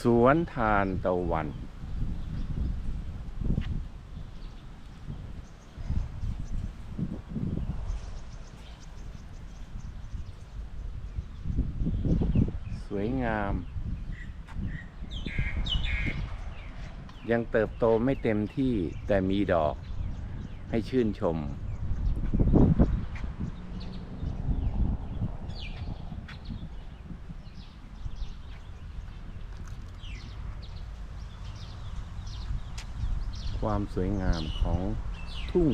สวนทานตะวัน สวยงาม ยังเติบโตไม่เต็มที่แต่มีดอกให้ชื่นชม ความสวยงามของทุ่ง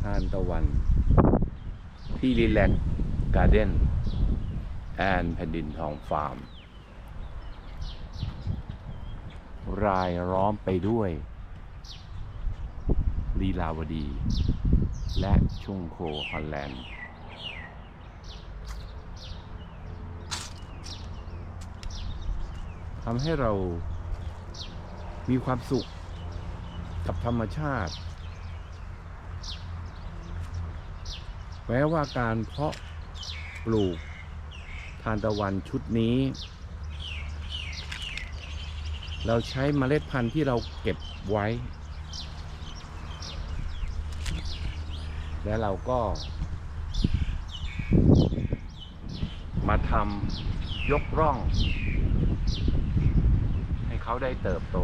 ทานตะวัน ที่รีแลกการ์เด้นแอนแผ่นดินทองฟาร์ม รายล้อมไปด้วยลีลาวดี และชุงโคฮอลแลนด์ทำให้เรามีความสุข กับธรรมชาติ แม้ว่าการเพาะปลูกทานตะวันชุดนี้ เราใช้เมล็ดพันธุ์ที่เราเก็บไว้ และเราก็มาทำยกร่อง ให้เขาได้เติบโต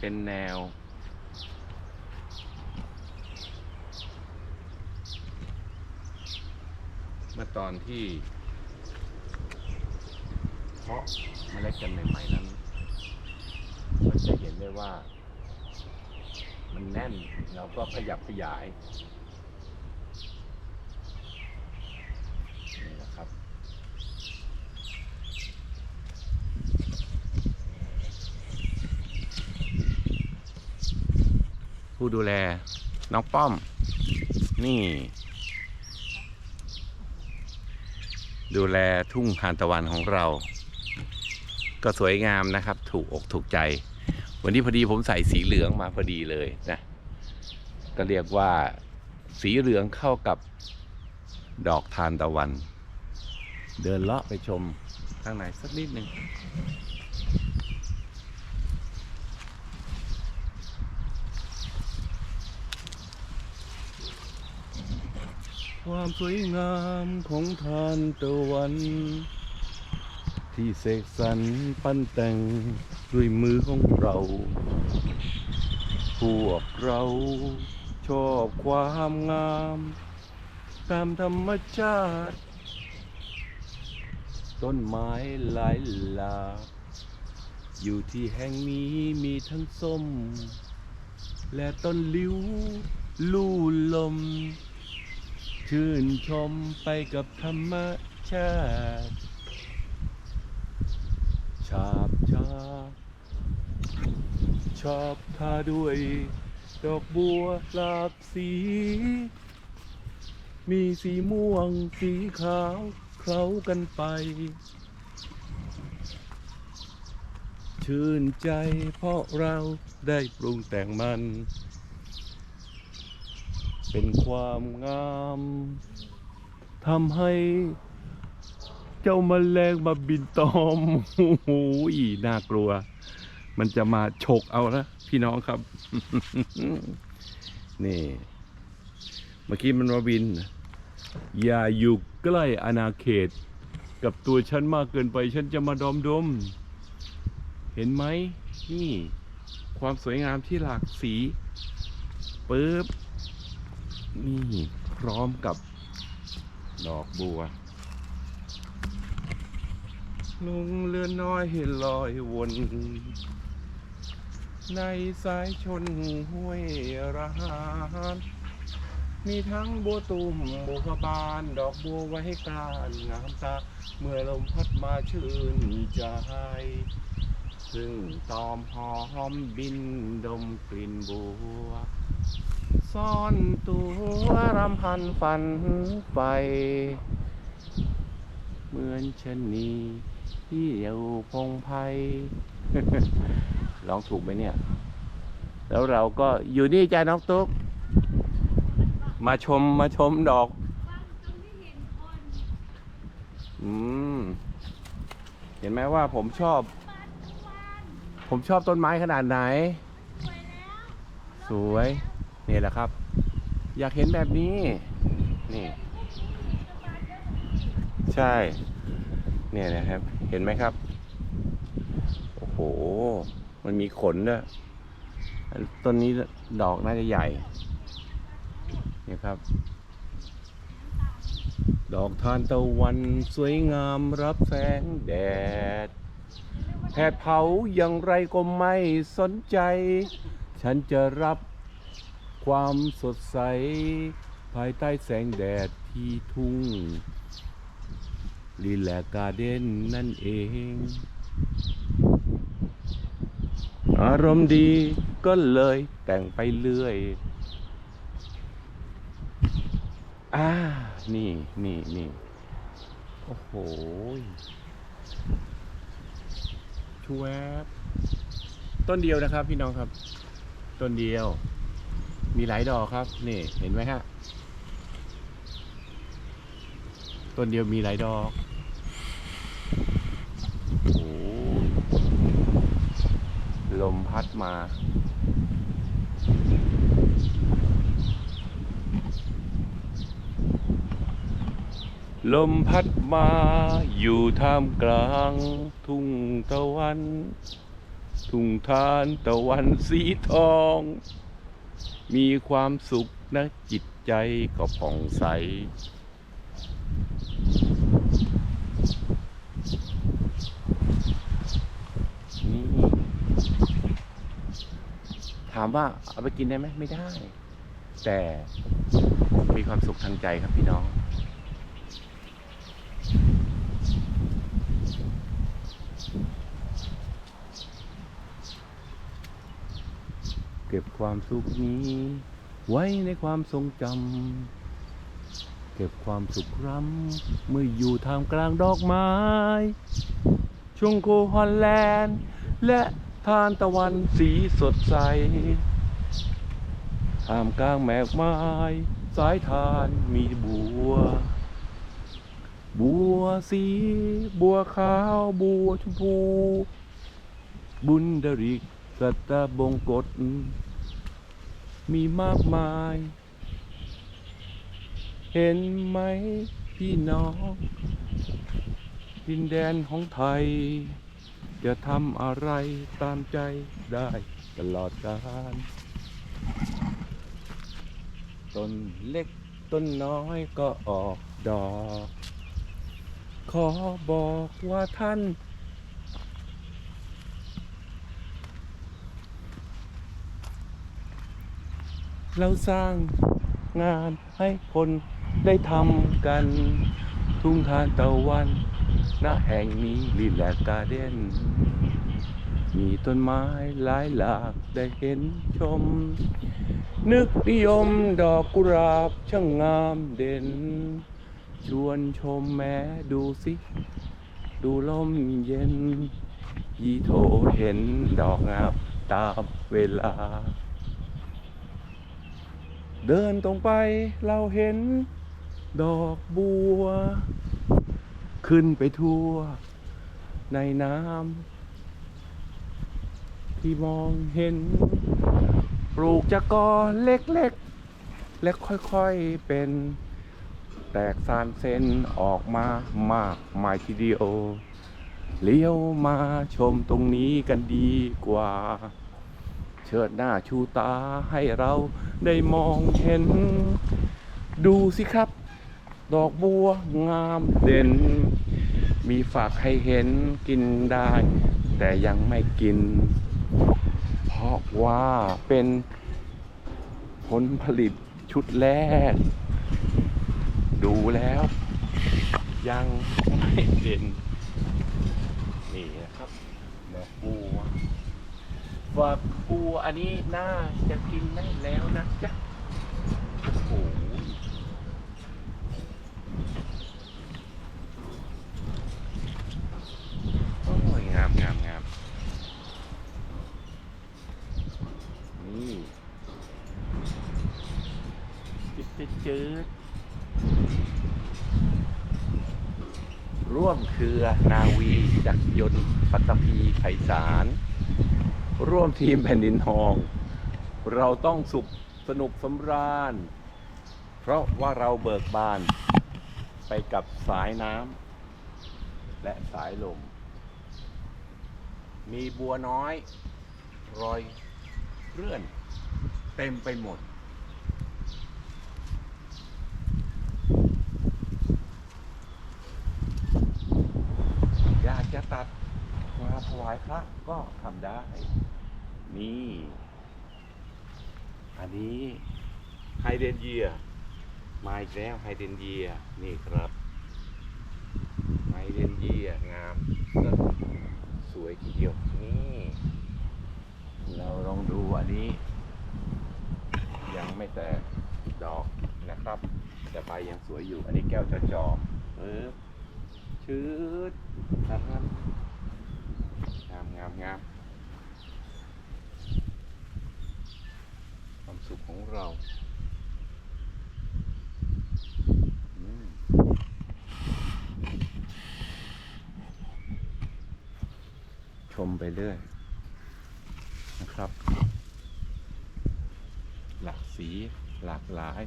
เป็นแนว เมื่อตอนที่เพาะเมล็ดกันใหม่ๆนั้นมันจะเห็นได้ว่า มันแน่นเราก็ขยับขยาย นี่นะครับ ผู้ดูแลน้องป้อม นี่ ดูแลทุ่งทานตะวันของเรา ก็สวยงามนะครับ ถูกอกถูกใจ วันนี้พอดีผมใส่สีเหลืองมาพอดีเลยนะก็เรียกว่าสีเหลืองเข้ากับดอกทานตะวัน เดินเลาะไปชมข้างในสักนิดหนึ่ง ความสวยงามของทานตะวัน ที่เสกสรรปั้นแต่งด้วยมือของเรา พวกเราชอบความงาม ตามธรรมชาติ ต้นไม้หลายหลากอยู่ที่แห่งนี้มีทั้งส้ม และต้นลิ้วลู่ลม ชื่นชมไปกับธรรมชาติชาบชาชอบทาด้วย ดอกบัวหลากสี มีสีม่วงสีขาวเคล้ากันไป ชื่นใจเพราะเราได้ปรุงแต่งมัน เป็นความงามทำให้เจ้าแมลงมาบินตอมโอ้โหน่ากลัว มันจะมาฉกเอานะพี่น้องครับ นี่ เมื่อกี้มันมาบิน อย่าอยู่ใกล้อาณาเขต กับตัวฉันมากเกินไป ฉันจะมาดอมดม เห็นไหมนี่ ความสวยงามที่หลากสีปึ๊บ นี่พร้อมกับดอกบัว ลงเรือน้อยให้ลอยวน ในสายชนห้วยระหารมีทั้งบัวตุ่มบัวบาน ดอกบัวไว้กลานงามตา เมื่อลมพัดมาชื่นใจ ซึ่งตอมหอมบินดมกลิ่นบัว ซ่อนตัวรำพันฝันไป เหมือนชนีที่อยู่พงไพร้องถูกไหมเนี่ย แล้วเราก็อยู่นี่จ้าน้องตุ๊ก มาชมมาชมดอก อืม เห็นไหมว่าผมชอบ ผมชอบต้นไม้ขนาดไหน สวย นี่แหละครับ อยากเห็นแบบนี้ นี่ ใช่ เนี่ยนะครับ เห็นไหมครับ โอ้โห มันมีขนด้วยต้นนี้ดอกน่าจะใหญ่ นี่ครับ ดอกทานตะวันสวยงามรับแสงแดดแผดเผาอย่างไรก็ไม่สนใจ ฉันจะรับ ความสดใส ภายใต้แสงแดดที่ทุ่งลีแลกการ์เด้นนั่นเอง อารมณ์ดีก็เลยแต่งไปเรื่อย อ่า นี่นี่นี่โอ้โหชวบต้นเดียวนะครับพี่น้องครับ ต้นเดียว มีหลายดอกครับ นี่เห็นไหมฮะต้นเดียวมีหลายดอกโอ้ลมพัดมาลมพัดมาอยู่ท่ามกลาง ทุ่งตะวัน ทุ่งทานตะวันสีทอง มีความสุขนะจิตใจก็ผ่องใส นี่ ถามว่าเอาไปกินได้ไหมไม่ได้ แต่มีความสุขทางใจครับพี่น้อง เก็บความสุขนี้ ไว้ในความทรงจำเก็บความสุขรำเมื่ออยู่ท่ามกลางดอกไม้ ช่วงโคฮอลแลนด์ และทานตะวันสีสดใสท่ามกลางแมกไม้สายทานมีบัว บัวสี บัวขาว บัวชมพู บุญดริก สัตบงกฎมีมากมาย เห็นไหมพี่น้อง ดินแดนของไทย จะทำอะไรตามใจได้ตลอดกาลต้นเล็กต้นน้อยก็ออกดอก ขอบอกว่าท่าน เราสร้างงานให้คนได้ทำกัน ทุ่งทานตะวันณแห่งนี้ลีแลกการ์เด้น มีต้นไม้หลายหลากได้เห็นชม นึกนิยมดอกกุหลาบช่างงามเด่น ชวนชมแม้ดูสิ ดูลมเย็น ยีโทเห็นดอกงามตามเวลา เดินตรงไปเราเห็นดอกบัว ขึ้นไปทั่ว ในน้ำที่มองเห็น ปลูกจากกอเล็กๆ และค่อยๆเป็น แตกสานเส้นออกมามากมายทีเดียวเลี้ยวมาชมตรงนี้กันดีกว่า เชิดหน้าชูตาให้เราได้มองเห็น ดูสิครับ ดอกบัวงามเด่น มีฝากให้เห็นกินได้ แต่ยังไม่กิน เพราะว่าเป็นผลผลิตชุดแรก ดูแล้ว ยังไม่เด่นนี่นะครับดอกบัว ฝักบัวอันนี้น่าจะกินได้แล้วนะจ๊ะโอ้โหโอ้ยงามงามงามนี่จิดจิดจืดร่วมเครือนาวี จักรยนต์ปัตตภีไพศาล ร่วมทีมแผ่นดินทอง เราต้องสุขสนุกสำราญ เพราะว่าเราเบิกบานไปกับสายน้ำและสายลม มีบัวน้อย รอยเรื่อน เต็มไปหมด อยากจะตัดมาถ วายพระก็ทำได้ นี่ อันนี้ไฮเดนเยีย มาอีกแล้วไฮเดนเยีย นี่ครับไฮเดนเยีย งามสวยทีเดียว นี่ เราลองดูอันนี้ ยังไม่แตกดอกนะครับ แต่ใบยังสวยอยู่ อันนี้แก้วจอจอปึ๊บชืดนะครับ งามงาม ความสุขของเราชมไปเรื่อยนะครับ หลากสีหลากหลาย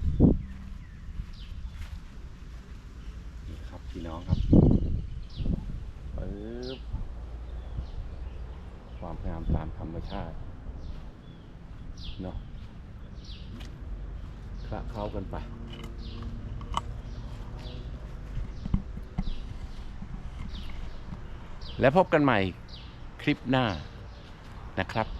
นี่ครับพี่น้องครับปึ๊บความตามธรรมชาติเนาะคละเข้ากันไปและพบกันใหม่คลิปหน้านะครับ